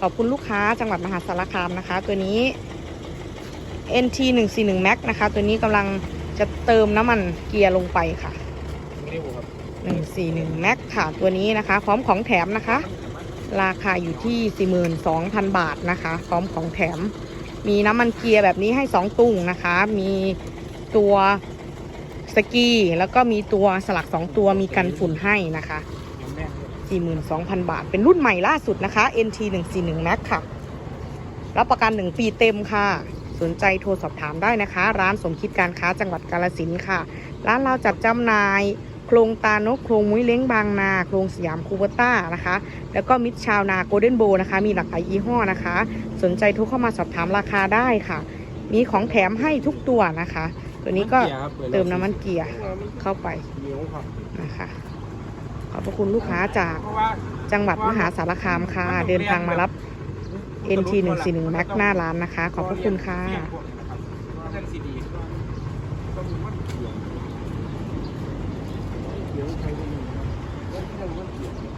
ขอบคุณลูกค้าจังหวัดมหาสารคามนะคะ ตัวนี้ NT 141 Max นะคะ ตัวนี้กำลังจะเติมน้ำมันเกียร์ลงไปค่ะไม่ได้ครับ141 Max ค่ะ ตัวนี้นะคะ พร้อมของแถมนะคะ ราคาอยู่ที่ 42,000 บาทนะคะ พร้อมของแถม มีน้ำมันเกียร์แบบนี้ให้ 2 ตุ่งนะคะ มีตัวสกีแล้วก็มีตัวสลัก 2 ตัวมีกันฝุ่นให้นะคะยังแม่น 42,000 บาท เป็นรุ่นใหม่ล่าสุดนะคะ NT 141 Max ค่ะ รับประกัน 1 ปีเต็มค่ะ สนใจโทรสอบถามได้นะคะ ร้านสมคิดการค้าจังหวัดกาลสินธุ์ค่ะ ร้านเราจัดจำหน่าย โครงตาลกโครงมุ้ยเล้งบางนา โครงสยามคูเบต้านะคะ แล้วก็มิตรชาวนาโกลเด้นโบนะคะ มีหลากหลายยี่ห้อนะคะ สนใจโทรเข้ามาสอบถามราคาได้ค่ะ มีของแถมให้ทุกตัวนะคะ ตัวนี้ก็เติมน้ำมันเกียร์เข้าไปเหนียวครับนะคะ ขอบพระคุณลูกค้าจากจังหวัดมหาสารคามค่ะ เดินทางมารับ NT 141 Max หน้าร้านนะคะ ขอบพระคุณค่ะเรียวกนี้นะครับเส้นซีดีต้องมีนเขียวเขียวใครไม่มีนะต้องเขียวมัน